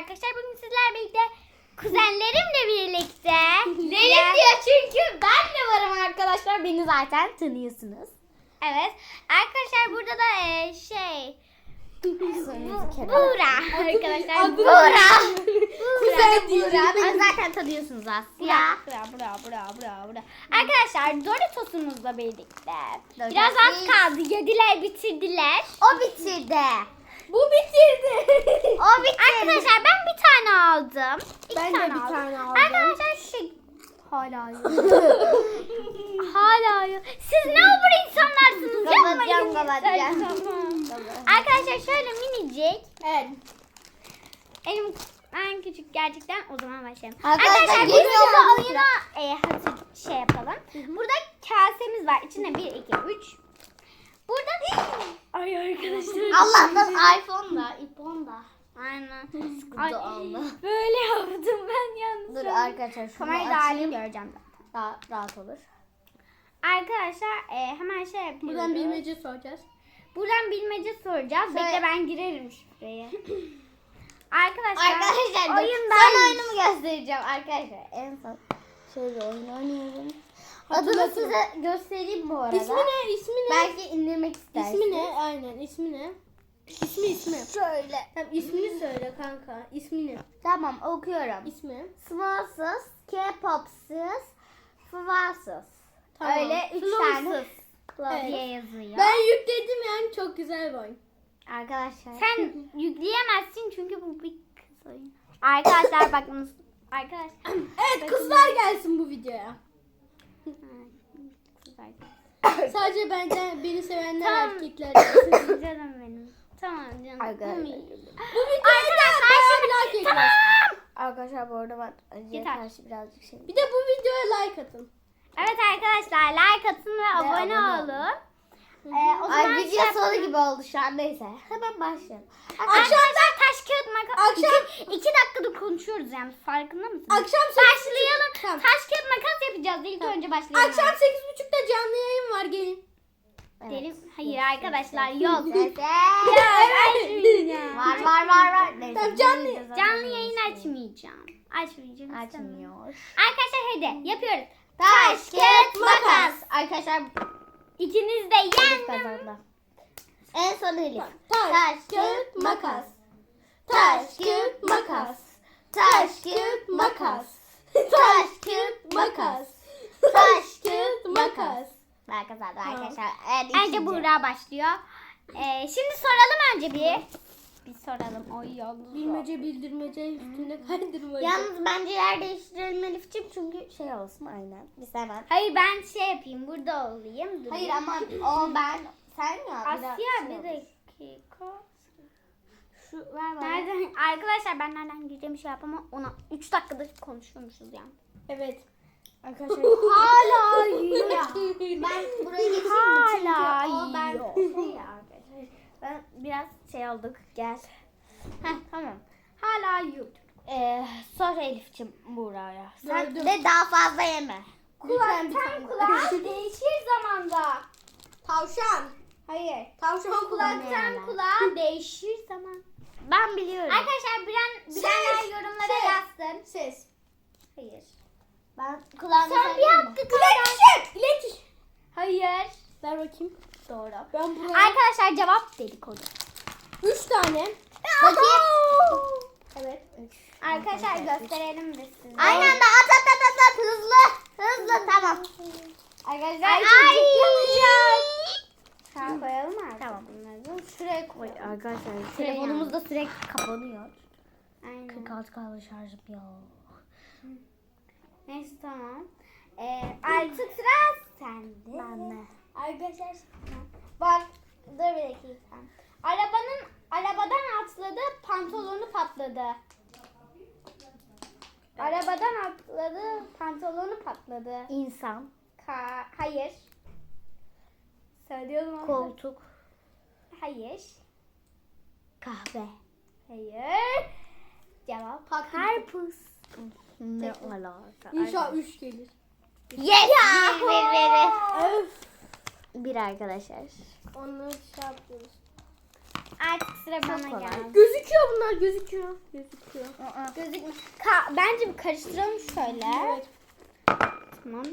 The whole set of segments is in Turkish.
arkadaşlar. Bugün sizlerle birlikte kuzenlerimle birlikte. Zeynep diyor çünkü ben de varım arkadaşlar. Beni zaten tanıyorsunuz. Evet. Arkadaşlar burada da e, şey kenara. Buğra arkadaşlar. Adı- Buğra. Kuzen Buğra. değil. Buğra. Zaten tanıyorsunuz Asya. Buğra, Buğra, Buğra, Buğra, Buğra. Arkadaşlar Doritos'umuzla birlikte. Biraz az kaldı. Yediler, bitirdiler. O bitirdi. Bu bitirdi. O bitirdi. Arkadaşlar ben bir tane aldım. İki Ben de tane bir aldım. tane aldım. Arkadaşlar şey hala yok. hala yok. Siz ne olur insanlarsınız Kapatacağım, yapmayın. kapatacağım. Tamam. Arkadaşlar şöyle minicik. Evet. Elim en küçük gerçekten o zaman başlayalım. Arkadaşlar, Arkadaşlar biz olmamız oyuna e, hatır, şey yapalım. Burada kasemiz var. İçinde 1, 2, 3. Burada Ay arkadaşlar. Allah'tan iPhone da, iPhone da. Aynen. Sıkıntı Ay, oldu. Böyle yaptım ben yalnız. Dur arkadaşlar şunu Kamerayı da açayım. göreceğim. Daha rahat olur. Arkadaşlar e, hemen şey yapıyoruz. Buradan bilmece soracağız. Buradan bilmece soracağız. Söyle. Bekle ben girerim şuraya. Arkadaşlar, Arkadaşlar dur. oyundan Son oyunumu göstereceğim arkadaşlar. En son şöyle oyun oynuyorum. Adını Hatırlatın. size göstereyim bu arada. İsmi ne? İsmi ne? Belki indirmek istersiniz. İsmi ne? Aynen ismi ne? İsmi ismi. Şöyle. Tamam ismini söyle kanka. İsmi ne? Tamam okuyorum. İsmi. Smallsız, K-popsuz, Fıvasız. Tamam. Öyle üç Flowsuz. tane. Evet. yazıyor. Ben yükledim yani çok güzel bir oyun. Arkadaşlar. Sen yükleyemezsin çünkü bu bir kız oyunu. Arkadaşlar bakınız. Arkadaşlar. Evet kızlar gelsin bu videoya. Sadece benden beni sevenler Tamam. erkekler canım benim. Tamam canım. Arkadaşlar. Bu videoya da bayağı like. Tamam. Arkadaşlar bu arada ben Yeter. karşı birazcık şey. Bir de bu videoya like atın. Evet arkadaşlar like atın ve, abone, abone olun. Ee, o zaman Ay şey video sonu yapalım. gibi oldu şu an neyse. Hemen başlayalım. Arkadaşlar taş kağıt makas. Akşam- İki, iki dakikada konuşuyoruz yani farkında mısınız? Akşam Başlayalım. Tamam. Taş kağıt makas yapacağız. İlk önce başlayalım. Akşam 8.30'da canlı yayın var gelin. Derim. Hayır arkadaşlar yok. Ya. Var var var var. Neyse. Tamam, canlı- Canlı yayın şey. açmayacağım. Açmayacağım. Açmıyor. Arkadaşlar hadi yapıyoruz. Taş, kağıt, makas. Arkadaşlar İkiniz de Elif yendim. kazandı. En son Elif. Taş, kağıt, makas. Taş, kağıt, makas. Taş, kağıt, makas. Taş, kağıt, makas. Taş, kağıt, makas. Ben kazandım arkadaşlar. En Önce ikinci. Buğra başlıyor. Ee, şimdi soralım önce bir. Bir soralım. Oy yalnız. Bilmece bildirmece üstünde kaydırmaca. Yalnız bence yer değiştirelim Elif'ciğim çünkü şey olsun aynen. Biz hemen. Hayır ben şey yapayım. Burada olayım. Durayım. Hayır ama o ben sen ya. Asya şey bir olur. dakika. Şu ver bana. Nereden? Arkadaşlar ben nereden gireceğim şey yapamam. Ona 3 dakikada konuşuyormuşuz yani. Evet. Arkadaşlar Hala yiyor. ben buraya geçeyim mi? Çünkü Hala o ben yiyor. şey ya arkadaşlar. Ben biraz şey olduk. Gel. Heh tamam. Hala yiyor. Ee, sor Elif'ciğim Buğra'ya. Sen Gördüm. de daha fazla yeme. Kulaktan tane. kulağa değişir zamanda. Tavşan. Hayır. Tavşan kulak. Kulaktan kulağa değişir zaman. Ben biliyorum. Arkadaşlar bilen, bilenler Ses, yorumlara ses. yazsın. Ses. Hayır. Ben kulağını Son bir hakkı kaldı. İletişim. İletişim. Hayır. Ver bakayım. Doğru. Ben buraya Arkadaşlar cevap dedikodu. üç tane. Bakayım. Evet. Arkadaşlar gösterelim biz size. Aynı anda at at at at, at hızlı. Hızlı tamam. Arkadaşlar Ay. yanacak. Şuraya koyalım artık Tamam. bunları? Şuraya koy. Arkadaşlar telefonumuz da sürekli kapanıyor. Aynen. 46 kaldı şarjım ya. Neyse tamam. Ee, artık sıra sende. Ben de. Arkadaşlar bak dur bir dakika. Arabanın arabadan atladı pantolonu patladı. Arabadan atladı pantolonu patladı. İnsan, Ka hayır. Söylüyorum ama. koltuk, Hayır. kahve. Hayır. Cevap. Karpuz. Ne alaka? İnşallah üç gelir. Yes! Bir, bir, bir. Öf. Bir arkadaşlar. Onları şey yapıyoruz. Artık sıra bana kolay. geldi. Gözüküyor bunlar gözüküyor. Gözüküyor. Gözükmüyor. Ka- bence bir karıştıralım şöyle. Evet. Tamam.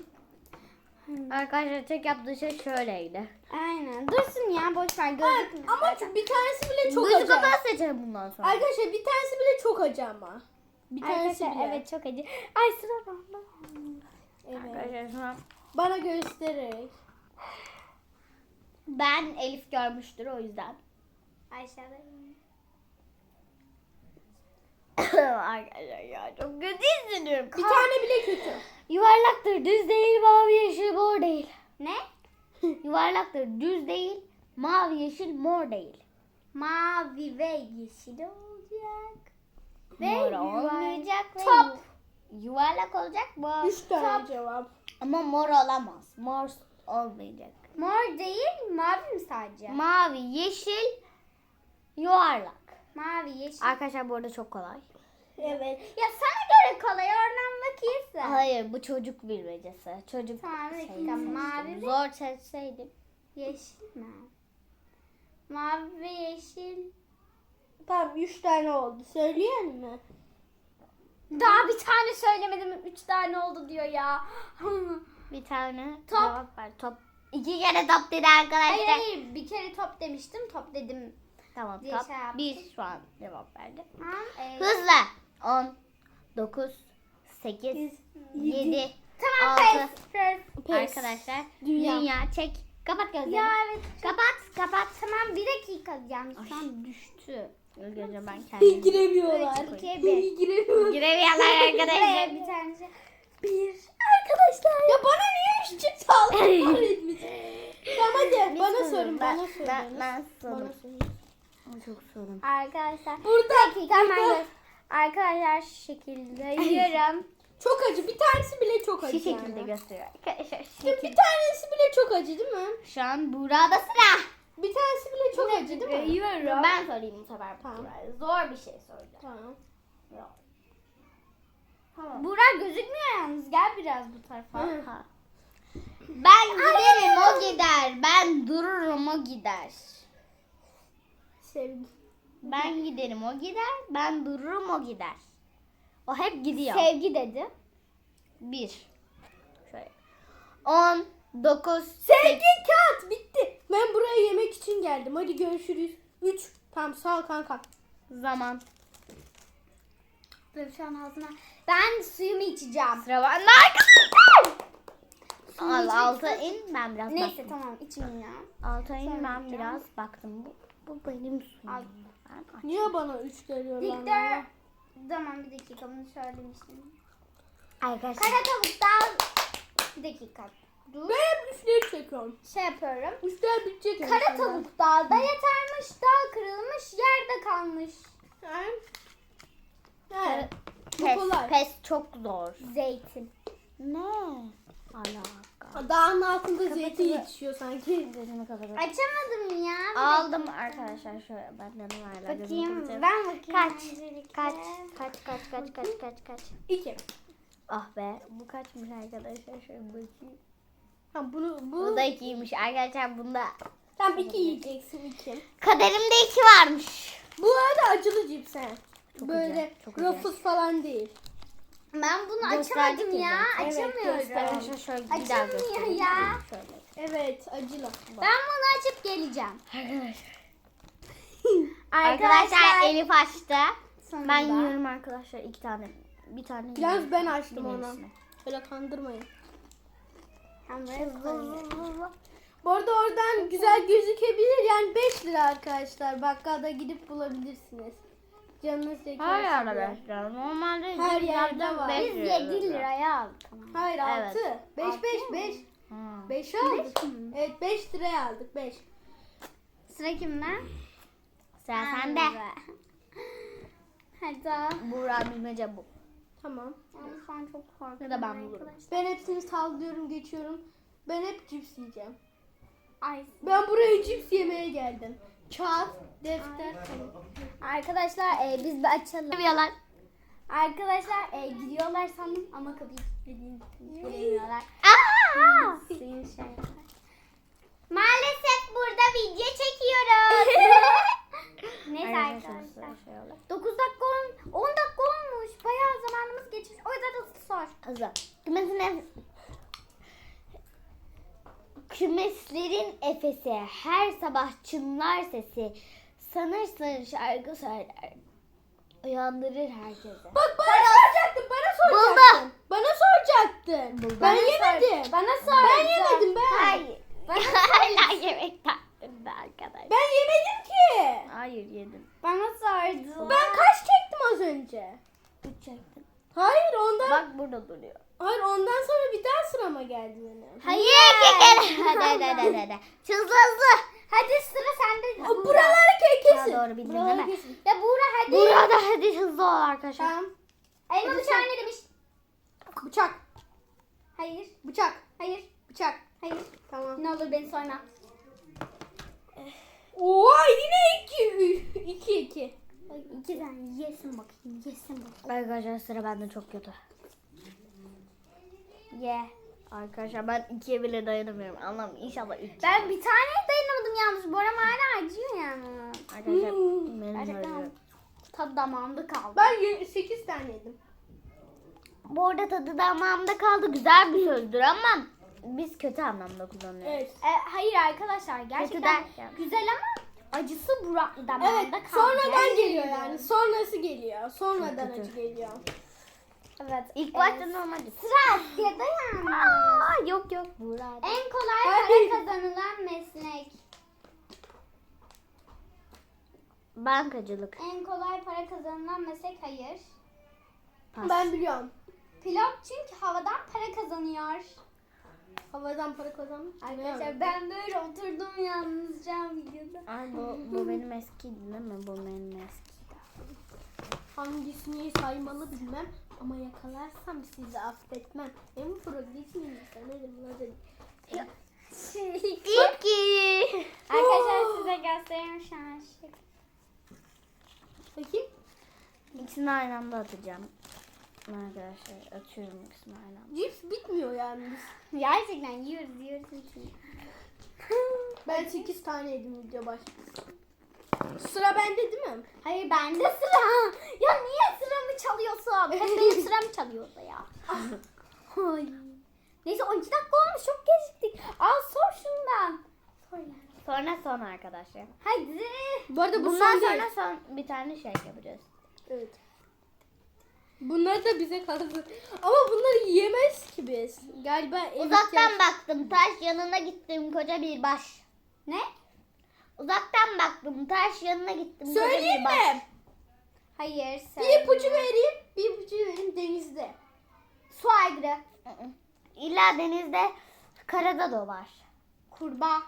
Arkadaşlar tek yaptığı şey şöyleydi. Aynen. Dursun ya boş ver gözükmüyor. Ama zaten. bir tanesi bile çok Gözü acı. kapağı seçelim bundan sonra. Arkadaşlar bir tanesi bile çok acı ama. Bir tanesi Arkadaşlar bile. evet çok acı. Ay sıra bende. Evet. Arkadaşlar şu an Bana göstererek. Ben Elif görmüştür o yüzden. Aşağıda. Arkadaşlar ya çok kötü hissediyorum. Bir tane bile kötü. Yuvarlaktır, düz değil, mavi, yeşil, mor değil. Ne? Yuvarlaktır, düz değil, mavi, yeşil, mor değil. Mavi ve yeşil olacak. Ve mor ve Top. yu- yuvarlak olacak mor. Üç tane cevap. Ama mor olamaz. Mor olmayacak. Mor değil mavi mi sadece? Mavi, yeşil, yuvarlak. mavi yeşil. Arkadaşlar bu arada çok kolay. Evet. Ya sana göre kolay oradan bakıyorsun. Hayır bu çocuk bilmecesi. Çocuk Tamam, bir dakika. Mavi ve- Zor seçseydim. Yeşil mi? Mavi ve yeşil. Tamam üç tane oldu. Söyleyen mi? Daha bir tane söylemedim. Üç tane oldu diyor ya. Bir tane Top. cevap var. Top. İki kere top dedi arkadaşlar. hayır hayır bir kere top demiştim. Top dedim. Tamam diye top. şey yaptım. Bir şu an cevap verdi. Tamam. ee, Hızlı. 10, 9, 8, 7, Tamam Altı. pes pes. Pes. Arkadaşlar Dünya. dünya. çek. Kapat gözlerini. Ya evet. Kapat kapat. Tamam bir dakika yalnız şu an düştü. Gözüm ben kendim. Giremiyorlar. Üç, iki, bir. Giremiyorlar. Giremiyorlar arkadaşlar. bir tane şey. Bir. Arkadaşlar. Ya bana niye üç? Allah kahretmesin. Tamam hadi bana sorun. Ben, Bana sorun. ben, ben Bana sorun. sorun. Çok sorun. Arkadaşlar. Burada. Hemen burada. Arkadaşlar şu şekilde yiyorum. Çok acı. Bir tanesi bile çok acı. Şu şekilde yani. gösteriyor. Arkadaşlar. Bir tanesi bile çok acı değil mi? Şu an Buğra'da sıra. Bir tanesi bile çok acı değil mi? Yiyorum. Ben sorayım bu sefer. Tamam. Zor bir şey soracağım. Tamam. Burak gözükmüyor yalnız. Gel biraz bu tarafa. Hı. Ben giderim o gider. Ben dururum o gider. Sevgi. Ben giderim o gider. Ben dururum o gider. O hep gidiyor. Sevgi dedi. Bir. Şöyle. On, dokuz, Sevgi kağıt bitti. Ben buraya yemek için geldim. Hadi görüşürüz. Üç. Tamam sağ ol kanka. zaman. Dur şu an ağzına. Ben suyumu içeceğim. Sıra var. Arkadaşlar. Al alta in ben biraz Neyse baktım. tamam içmeyeyim ya. Alta in Sonra ben biraz baktım. Bu, bu benim suyum. Al. Ben Niye bana üç geliyor lan? Victor. Tamam bir dakika bunu söylemiştim. Arkadaşlar. Kara tavuktan bir dakika. Dur. Ben hep üçleri çekiyorum. Şey yapıyorum. Üçler bitecek. Kara tavuk dağda yatarmış, dağ kırılmış, yerde kalmış. Yani. Evet. Bu Pes, kolay. pes çok zor. Zeytin. Ne? Alaka. Dağın altında zeytin yetişiyor sanki. Gözümü kapatıp. Açamadım ya. Aldım arkadaşlar şöyle benden hala gözümü Bakayım. Ben bakayım. Kaç? öncelikle. Kaç, kaç, kaç, kaç, kaç, kaç, kaç. İki. Ah be, bu kaçmış arkadaşlar şöyle bakayım. Tamam bunu bu. Bu da ikiymiş arkadaşlar bunda. Tam iki yiyeceksin iki. Kaderimde iki varmış. Bu arada acılı cips he. Çok Böyle çok acı. rafız falan değil. Ben bunu Gösterdik açamadım ya. Evet, Açamıyorum. göster. Arkadaşlar şöyle bir daha Açılmıyor göstereyim. ya. Şöyle. Evet acılı. Ben bunu açıp geleceğim. Arkadaşlar. Arkadaşlar, Elif açtı. sonunda. Ben yiyorum arkadaşlar iki tane. Bir tane Yalnız yiyorum. ben açtım onu. yenisini. Öyle kandırmayın. Koyuyorum. Bu arada oradan güzel gözükebilir. Yani 5 lira arkadaşlar. Bakkalda gidip bulabilirsiniz. Canınız çekerse. Her diye. arkadaşlar. Normalde Her yerde var. beş Biz lira 7 liraya aldık. Hayır Evet. 6. 5 Altı 5 mı? 5. Hmm. 5 aldık. Evet 5 liraya aldık 5. Sıra kimde? Sıra sende. Hadi. Buğra bilmece bu. Tamam. Ama şu an çok korkuyorum. Ya da ben bulurum. arkadaşlar. Ben hepsini sallıyorum geçiyorum. Ben hep cips yiyeceğim. Ay. Ben buraya cips yemeye geldim. Kağıt, defter. Arkadaşlar e, biz bir açalım. Seviyorlar. Arkadaşlar e, gidiyorlar sandım ama kapıyı şey. Maalesef burada video çekiyoruz. Neyse Arkadaşlar, arkadaşlar. şey olur. 9 dakika on, 10 dakika olmuş. Bayağı zamanımız geçmiş. O yüzden hızlı sor. Hızlı. Kümesine Kümeslerin efesi her sabah çınlar sesi sanırsın şarkı söyler uyandırır herkese. Bak bana soracaktın. Bana soracaktın. Buldum. Bana soracaktın. Buldum. Ben Bana yemedim. Bana sor. Ben yemedim ben. Hayır. Hala yemek taktım arkadaş. Ben yemedim ki. Hayır yedim. Bana sordu. Ben kaç çektim az önce? Üç çektim. Hayır ondan. Bak burada duruyor. Hayır ondan sonra bir daha sırama geldi benim. Hayır. Hayır. Hadi hadi hadi hadi. Hızlı hızlı. Hadi sıra sende. O buraları kesin. Daha doğru bildin değil mi? Kesin. Ya Buğra hadi. Buğra da hadi hızlı ol arkadaşlar. Tamam. Elma bıçağı ne demiş? Bıçak. Hayır. Bıçak. Hayır. Bıçak. Hayır. Tamam. Ne olur beni sorma. Oha yine 2 2 2. İki tane yesin bakayım. Yesin bakayım. Arkadaşlar sıra bende çok kötü. Ye. Arkadaşlar ben ikiye bile dayanamıyorum. Allah'ım inşallah üç. Ben bir tane dayanamadım yalnız. Boram hala acıyor yani. Arkadaşlar Hmm. benim Gerçekten tadı damağımda kaldı. Ben ye- sekiz tane yedim. Bu arada tadı damağımda kaldı. Güzel bir sözdür ama biz kötü anlamda kullanıyoruz. Evet. E, hayır arkadaşlar gerçekten güzel ama acısı bura damağımda Evet kaldı. sonradan geliyor yani. Sonrası geliyor. Sonradan acı geliyor. Evet. İlk Evet. başta normal. Sıra Asya'da yani. Aa, yok yok. Burada. En kolay Hayır. para kazanılan meslek. Bankacılık. En kolay para kazanılan meslek hayır. Pas. Ben biliyorum. Pilot çünkü havadan para kazanıyor. Havadan para kazanmış. Arkadaşlar ben böyle oturdum yalnızca videoda. Ay bu, bu benim eskiydi değil mi? Bu benim eskiydi. Hangisini saymalı bilmem ama yakalarsam sizi affetmem. En progresini sanırım. Hadi. İki. Arkadaşlar size göstereyim şu an. şey. Bakayım. İkisini aynı anda atacağım. Arkadaşlar atıyorum aynı anda. Cips bitmiyor yani. Gerçekten yiyoruz yiyoruz. hepsini. Ben 8 tane yedim video başladı. Sıra bende değil mi? Hayır bende sıra. Ya niye sıramı çalıyorsun? Hep benim sıramı çalıyordu ya. Ay. Neyse 12 dakika olmuş çok geciktik. Al sor şundan. Sor. Sonra son arkadaşlar. Hadi. Bu arada bu Bundan son değil. sonra son bir tane şey yapacağız. Evet. Bunlar da bize kaldı. Ama bunları yiyemez ki biz. Galiba ev Uzaktan ihtiyaç- baktım taş yanına gittim koca bir baş. Ne? Uzaktan baktım taş yanına gittim koca Söyleyeyim bir baş. mi? Hayır. Bir söyle. ipucu vereyim. Bir ipucu vereyim denizde. Su aygırı. Hı hı. İlla denizde karada da var. Kurbağa.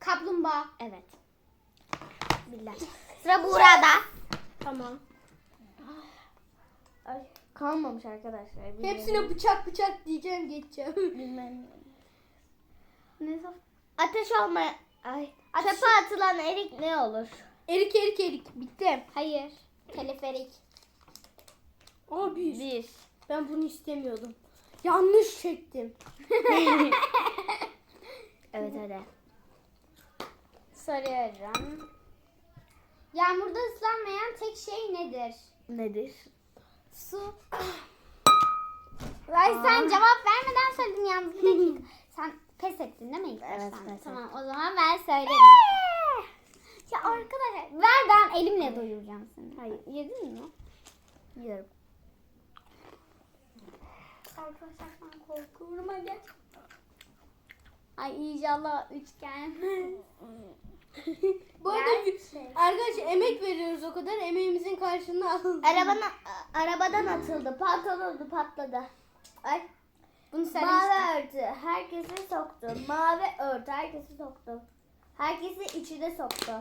Kaplumbağa. Evet. Billah. Sıra burada. Tamam. Ay, kalmamış arkadaşlar. bilmiyorum. Hepsine bıçak bıçak diyeceğim geçeceğim. Bilmem. Ne Ateş olma. Ay. Ateş- Çöpe atılan erik ne olur? erik erik erik. Bitti. Hayır. Teleferik. Aa bir. Bir. Ben bunu istemiyordum. Yanlış çektim. Evet hadi. Soruyorum. Yağmurda ıslanmayan tek şey nedir? Nedir? Su. Ay sen cevap vermeden söyledin yalnız bir dakika. sen pes ettin değil mi ilk Evet, baştan? pes Tamam o zaman ben söylerim. ya arkadaşlar ver ben elimle doyuracağım seni. Hayır. Yedin mi? Yiyorum. Arkadaşlar ben korkuyorum hadi. Ay inşallah üçgen. Bu arada Gerçek. arkadaşlar emek veriyoruz o kadar. Emeğimizin karşılığını alın. Arabanın, arabadan atıldı. Pantolonu patladı. Ay. Bunu söyle Mavi örtü herkesi soktu. Mavi örtü herkesi soktu. Herkesi içine soktu.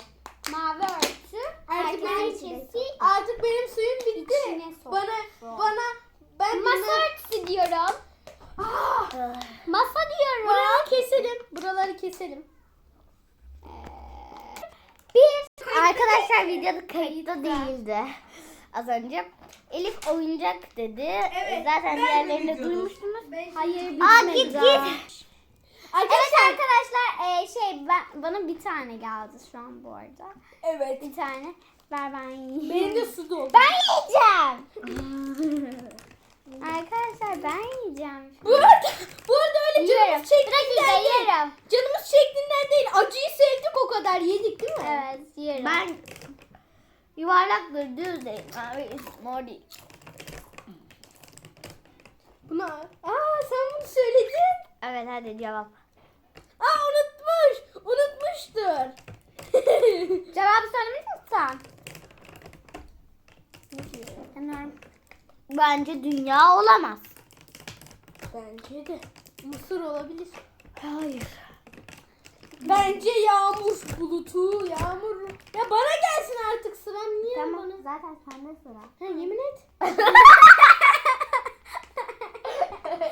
Mavi örtü. Artık benim, herkesi artık benim suyum bitti. içine sok. Bana bana ben Masa bilmem- örtüsü diyorum. Ah! Masa diyorum. Buraları keselim. Buraları keselim. Bir. Arkadaşlar videoda kayıtta değildi. Az önce Elif oyuncak dedi. Evet, Zaten ben diğerlerini videoda. duymuştunuz. Hayır Aa bitmedi git daha. git. Evet arkadaşlar e, şey ben bana bir tane geldi şu an bu arada. Evet. Bir tane. Ver ben yiyeyim. Benim de su doldu. Ben yiyeceğim. arkadaşlar ben yiyeceğim. Bu arada, bu arada öyle Yerim. canımız şeklinden değil. yerim. Canımız şeklinden değil. Acıyı sevdik o kadar. Yedik değil mi? Evet yerim. ben yuvarlaktır düz değil. Mavi mor değil. Buna... Aa sen bunu söyledin. Evet hadi cevap. Aa unutmuş. Unutmuştur. Cevabı söylemiş misin. Bence dünya olamaz. Bence de. Mısır olabilir. Hayır. Bence yağmur bulutu, yağmur. Ya bana gelsin artık sıram niye Tamam bana? zaten sende sıra. Ha, yemin et.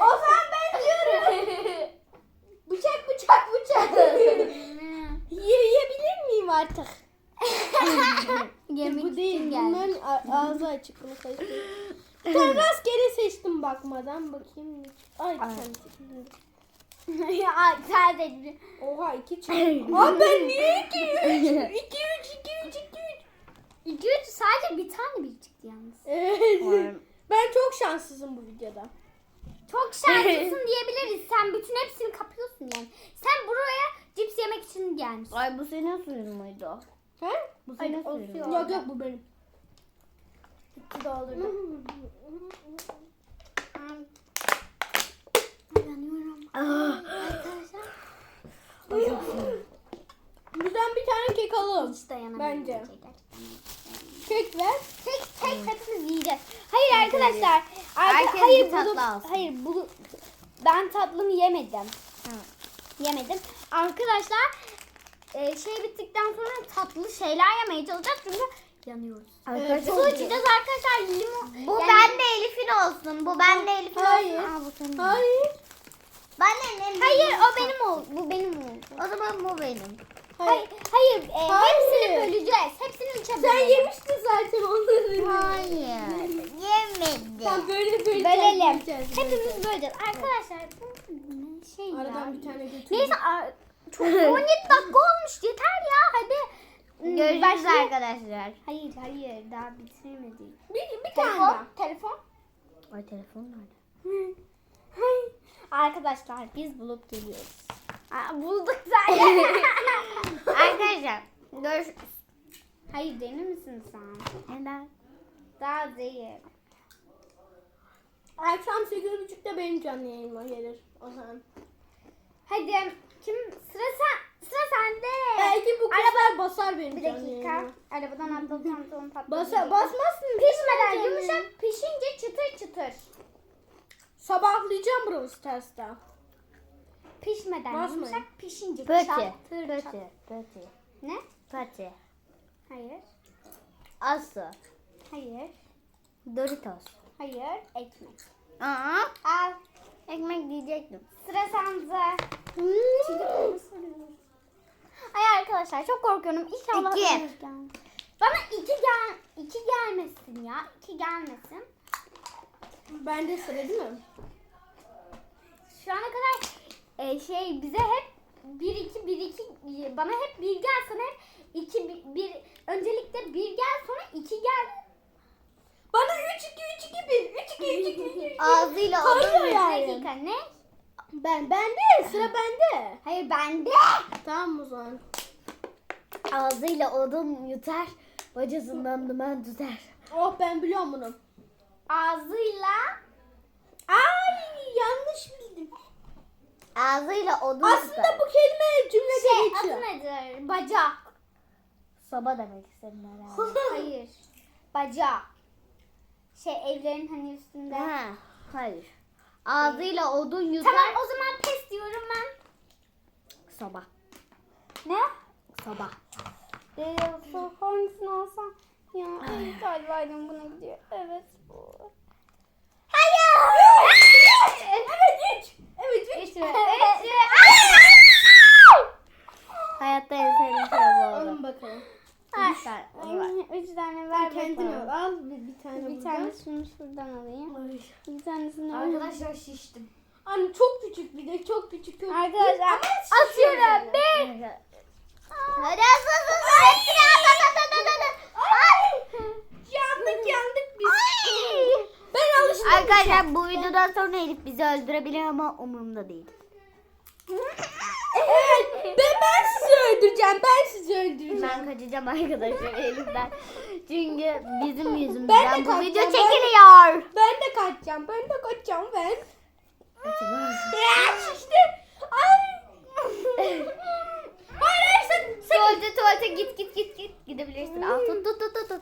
o zaman ben diyorum. bıçak bıçak bıçak. Yiyebilir miyim artık? Yemek Bu değil. Bunların ağzı açık bunu. Ben rastgele seçtim bakmadan. Bakayım. çık- Ay sen seçtin. ya sen de Oha iki çıktı. Aa ben niye iki üç? İki üç iki üç iki üç. İki üç sadece bir tane bir çıktı yalnız. Evet. Ben çok şanssızım bu videoda. Çok şanslısın diyebiliriz. Sen bütün hepsini kapıyorsun yani. Sen buraya cips yemek için gelmişsin. Ay bu senin suyun muydu? He? Bu Ay, senin suyun muydu? Yok yok bu benim. Gitti doldurdum. Buradan bir tane kek alalım. Hiç dayanamıyorum. Bence. Kek ver. Tek tek hepimiz yiyeceğiz. Hayır arkadaşlar. Arka, Herkes hayır bir tatlı bunu, alsın. hayır bunu ben tatlımı yemedim. Yemedim. Arkadaşlar e, şey bittikten sonra tatlı şeyler yemeye çalışacağız çünkü yanıyoruz. Arkadaşlar, Su içeceğiz arkadaşlar limon. Bu yani- bende Elif'in olsun. Bu bende Elif'in Hayır. olsun. Aa, bu senin. Hayır. Ben de annem. Hayır o benim oldu. Bu benim oldu. O zaman bu benim. Hayır, hayır, e, Hayır. hepsini böleceğiz. Hepsini üçe Sen bölelim. yemiştin zaten onları. Hayır. Yemedim. Sen böyle böyle Bölelim. Hepimiz böleceğiz. Arkadaşlar bu ne şey ya. Aradan bir tane götür. Neyse a- çok 17 dakika olmuş yeter ya hadi. Hmm, Görüşürüz başlayalım. arkadaşlar. Hayır hayır daha bitirmedik. Bir, bir tane Telefon, daha. telefon. Ay telefon nerede? Arkadaşlar biz bulup geliyoruz. Aa, bulduk zaten. arkadaşlar görüşürüz. hayır deli misin sen? Neden? Daha değil. Akşam 8.30'da benim canlı yayınıma gelir. O zaman. Hadi kim sıra sen sıra sende. Belki bu kızlar basar benim Bir canlı dakika. yayınıma. Arabadan atladım tamam patladı. Basa, basmazsın. Pişmeden yumuşak pişince çıtır çıtır. Sabahlayacağım Brawl Stars'ta. Pişmeden Basmayın. yumuşak pişince Pötü. çatır çatır. Pötü. Ne? Pötü. Hayır. Asu. Hayır. Doritos. Hayır. Ekmek. Aa, Al. ekmek diyecektim. Sıra sende. Hmm. Ay arkadaşlar çok korkuyorum. İnşallah İki. bana gelmez. Bana iki gel iki gelmesin ya. İki gelmesin. Bende sıra değil mi? Şu ana kadar e, şey bize hep 1 2 1 2 bana hep bir gel sana hep 2 1, bir öncelikle bir gel sonra iki gel. Bana 3 2 3 2 1 3 2 3 2 3 2 Ağzıyla odun Bir yani. dakika ne? Ben bende sıra bende. Hayır bende. Tamam o zaman. Ağzıyla odun yutar. Bacasından duman tutar. Oh ben biliyorum bunu. Ağzıyla Ay yanlış bildim. Ağzıyla odun Aslında tutar. bu kelime cümlede şey geçiyor. adı nedir? Baca. Soba demek istedim herhalde. Hayır. Baca. Şey evlerin hani üstünde. ha, hayır. Ağzıyla odun yutar. Tamam o zaman pes diyorum ben. Soba. Ne? Soba. Ee, hangisini alsam? Ya galiba buna gidiyor. Evet bu. Hayır. Evet 3. Evet 3. Üç mü? Üç mü? Hayatta en sevdiğim şey bu oldu. Alın bakalım. Ay, Üç tane ay, var. Üç tane ver Kendin bakalım. al. Al bir, bir tane Bir buradan. tanesini şuradan alayım. Ay. Bir tanesini Arkadaşlar şiştim. Anne çok küçük bir de çok küçük. Çok Arkadaşlar Ama atıyorum. Bir. Hadi hızlı hızlı. Hepsini at, at. Ay. Yandık yandık biz. Ben alıştım. Arkadaşlar bu videodan sonra Elif bizi öldürebilir ama umurumda değil. Evet. Ben, ben sizi öldüreceğim. Ben sizi öldüreceğim. Ben kaçacağım arkadaşlar Elif'ten. Çünkü bizim Ben yüzümüzden de bu video kaçacağım, ben- çekiliyor. Ben de kaçacağım. Ben de kaçacağım ben. Acaba? Ya şişti. Ay. Hayır sen. sen. Tuvalete tuvalete git git git git. Gidebilirsin. Al tut tut tut tut.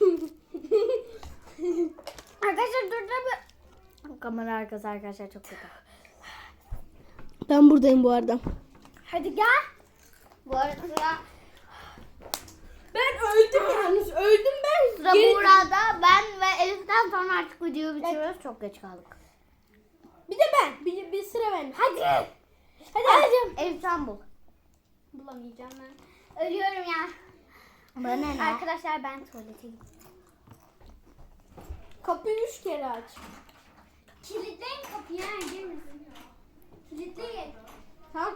Arkadaşlar dur dur. Kamera arkası arkadaşlar çok kötü. Ben buradayım bu arada. Hadi gel. Bu arada Ben öldüm yalnız. Öldüm ben. sıra Geri- burada. Ben ve Elif'ten sonra artık videoyu bitiriyoruz. Çok geç kaldık. Bir de ben. Bir, bir sıra ben. Hadi. Hadi. Hadi. Elif sen bul. Bulamayacağım ben. Ölüyorum ya. Bana ne? Arkadaşlar ben tuvalete gittim. Kapıyı üç kere aç. Kilitleyin kapıyı ha girmesin. Kilitleyin. Tamam.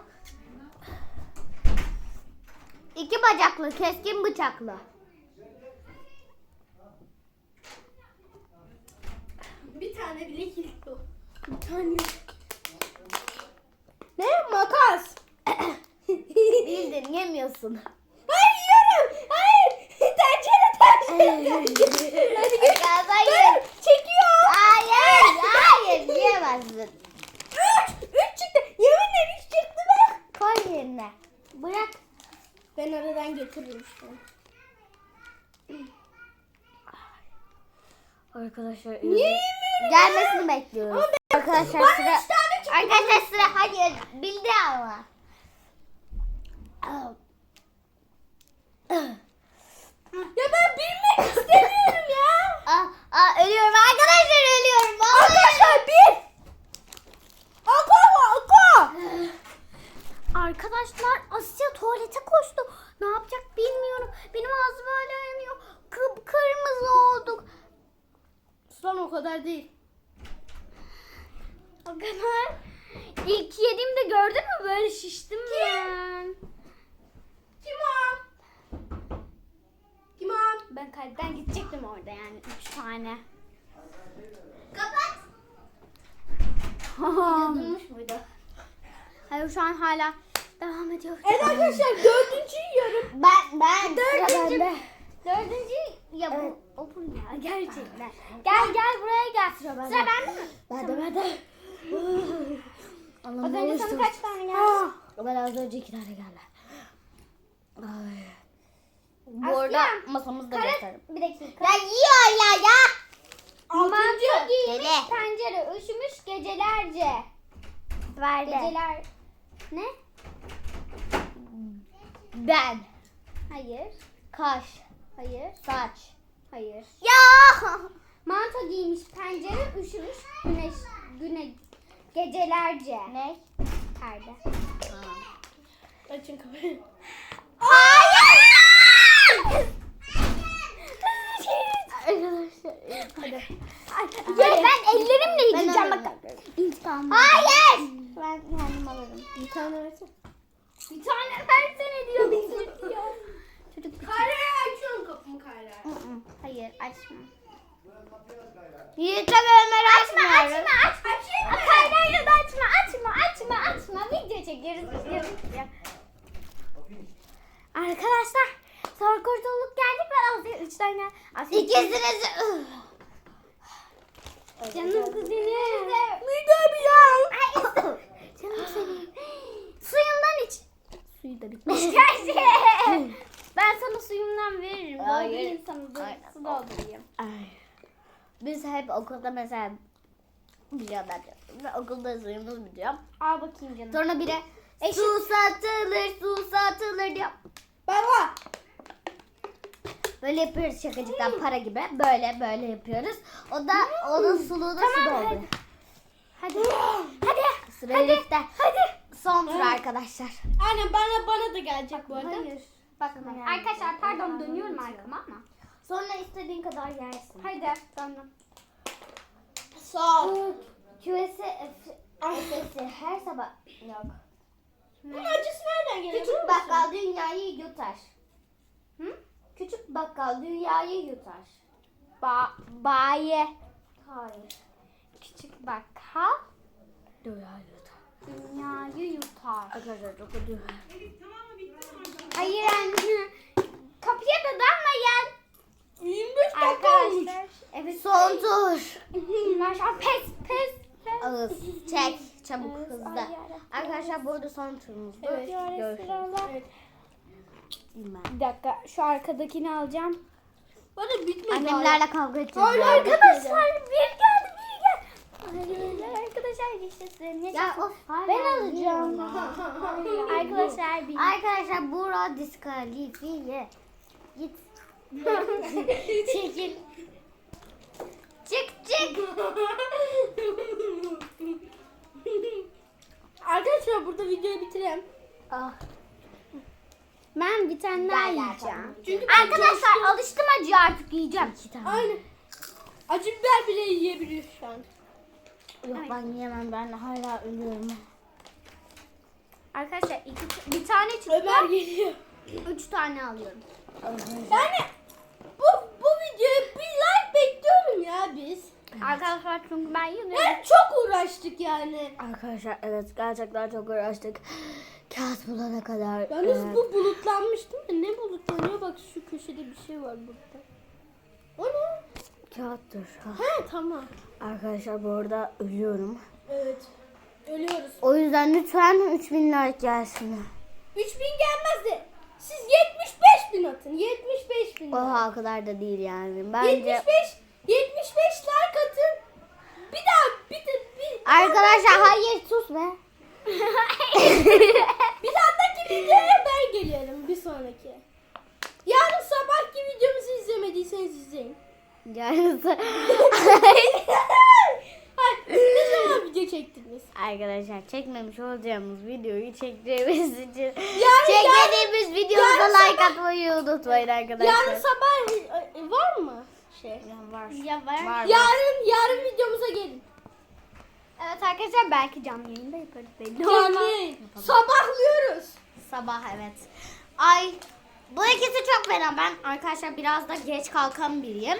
İki bacaklı, keskin bıçaklı. Bir tane bile kilitli. Bir tane. Ne? Makas. Bildin yemiyorsun. Hayır yiyorum. Hayır. Tencere tencere. Hadi. Arkadaşlar hayır. Çekiyor. Hayır, hayır yiyemezsin. Üç. Üç çıktı. Yeminle üç çıktı be. Koy yerine. Bırak. Ben aradan getiririm işte. Arkadaşlar Niye yemiyorum? gelmesini bekliyoruz. Arkadaşlar Bana sıra üç tane çıktı. Arkadaşlar sıra hayır bildi ama. Ya ben bilmek istemiyorum ya. Aa, aa, ölüyorum arkadaşlar ölüyorum. Vallahi Arkadaşlar bir. Aka aka. Arkadaşlar Asya tuvalete koştu. Ne yapacak bilmiyorum. Benim ağzım hala yanıyor. Kıpkırmızı olduk. Son o kadar değil. O kadar. İlk yediğimde gördün mü böyle şiştim ben. Kim o? Kim o? Ben kalpten gidecektim orada yani. Üç tane. Kapat. Durmuş muydu? Hayır şu an hala devam ediyor. Evet arkadaşlar dördüncüyü yiyorum. Ben ben sıra Dördüncü. bende. Dördüncü ya Evet. bu o bu ya gerçekten. Gel gel buraya gel. Sıra bende. bende mi? Ben de ben de. Az Allah'ım önce sana olursun. kaç tane geldi? Ah. Ben az önce iki tane geldi. Ay. Bu Asya, arada masamızı da gösterelim. bir dakika. Ya yiyor ya ya. Mantı giymiş Deli. pencere üşümüş gecelerce. Verdi. Geceler. Ne? Ben. Hayır. Kaş. Hayır. Saç. Hayır. Ya. Manto giymiş pencere üşümüş güneş güne gecelerce. Ne? Perde. Açın kapıyı. Hayır. Arkadaşlar. Hadi. Ya ben ellerimle yiyeceğim bak. İntikam. Hayır. Ben kendim alırım. Bir tane versene. Bir tane versene diyor bitirtiyor. Çocuk bir Kayra açıyorum kapımı Kayra. Hayır açma. Yiğit'e Ömer Açma açma açmıyoruz. açma. Açayım Kaynayla da açma açma açma açma. Çekiyoruz video çekiyoruz. Arkadaşlar sonra kurtulduk geldik ben Asya üçten gel. Asya İkisiniz. Canım kuzenim. Midem ya. Canım senin. Suyundan iç. Suyu da bitmiş gerçi. ben sana suyumdan veririm. Doldurayım sana su doldurayım. Ay. Biz hep okulda mesela biliyorum ben de. Okulda suyumuz bitiyor. Al bakayım canım. Sonra biri su satılır, su satılır diyor. Baba. Böyle yapıyoruz şakacıktan para gibi. Böyle böyle yapıyoruz. O da onun suluğu da su Tamam, dolduruyor. Hadi. Hadi. Sıra Hadi. Elif'te. Hadi. Son tur arkadaşlar. Anne bana bana da gelecek bu arada. Hayır. Bakma. Arkadaşlar pardon dönüyorum arkama ama. Sonra istediğin kadar yersin. Haydi döndüm. Sağ ol. Her sabah yok. Bunun acısı nereden geliyor? Küçük bakkal dünyayı yutar. Hı? Küçük bakkal dünyayı yutar. Ba baye. Hayır. Küçük bakkal Dünyayı yutar. dünyayı yutar. Arkadaşlar çok kötü. Hayır anne. Kapıya da dalmayın. 25 dakika olmuş. Evet. Son tur. Arkadaşlar pes pes. Ağız. Çek. Çabuk Evet, hızlı. ay. Arkadaşlar burada son turumuzdu. Evet. Görüşürüz. Evet. Bir dakika şu arkadakini alacağım. Bu arada bitmedi. Annemlerle kavga edeceğiz. Hayır, bu arada. Arkadaşlar bir geldi bir geldi. Hayır arkadaşlar yaşasın. Ya yaşasın. of. ben alacağım. arkadaşlar bir. Arkadaşlar Buğra diskalifiye. Git. Çekil. Çık çık. Arkadaşlar burada videoyu bitirelim. Ah. Ben bir tane daha yiyeceğim. Çünkü ben Arkadaşlar coştum. alıştım acı artık yiyeceğim. İki tane. Aynen. Acı biber bile yiyebilir şu an. Yok ben yiyemem ben hala ölüyorum. Arkadaşlar iki, bir tane çıktı. Ömer geliyor. Üç tane alıyorum. Yani bu bu videoya bir like bekliyorum ya biz. Arkadaşlar çünkü ben yiyorum. Yani çok uğraştık yani. Arkadaşlar evet gerçekten çok uğraştık. Kağıt bulana kadar. Yalnız evet. bu bulutlanmış değil mi? Ne bulutlanıyor? Bak şu köşede bir şey var burada. O ne? Kağıttır. He tamam. Arkadaşlar bu arada ölüyorum. Evet. Ölüyoruz. O yüzden lütfen 3000 like gelsin. 3000 gelmez de siz 75 bin atın. 75 bin. Oha o kadar da değil yani. Bence 75 75 like atın. Bir daha bir, de, bir, Arkadaşlar hayır sus be. bir dahaki videoya ben geliyorum bir sonraki. Yarın sabahki videomuzu izlemediyseniz izleyin. Yarısı. Hayır, ne zaman video çektiniz? Arkadaşlar çekmemiş olacağımız videoyu çekeceğimiz için Yarın, çekmediğimiz videomuza yarın like atmayı unutmayın arkadaşlar. yarın sabah var mı şey? Ya var. Ya var. Var. Yarın yarın videomuza gelin. Evet arkadaşlar belki canlı yayında yaparız. belli Canlı yayın. Sabahlıyoruz. Sabah evet. Ay bu ikisi çok fena. Ben arkadaşlar biraz da geç kalkan biriyim.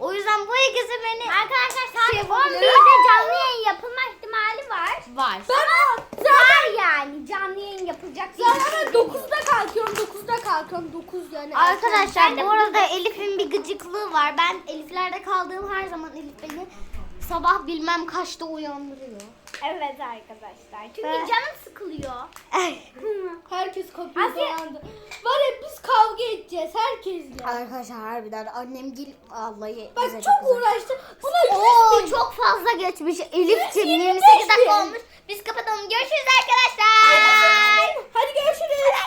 O yüzden bu ikisi beni Arkadaşlar saat Şey 11'de yapabilirim. canlı yayın yapılma ihtimali var. var. Ben Var yani canlı yayın yapılacak. zaten 9'da kalkıyorum. 9'da kalkıyorum. 9 yani. Arkadaşlar bu arada Elif'in bir gıcıklığı var. Ben Elif'lerde kaldığım her zaman Elif beni sabah bilmem kaçta uyandırıyor. Evet arkadaşlar. Çünkü ben... canım sıkılıyor. Herkes kapıyı Asya... dayandı. Var ya biz kavga edeceğiz herkesle. Arkadaşlar harbiden annem gel Allah'ı Bak çok kızı. uğraştı. Buna Oo, çok fazla geçmiş. Elif'ciğim 28 dakika olmuş. Biz kapatalım. Görüşürüz arkadaşlar. Hadi görüşürüz.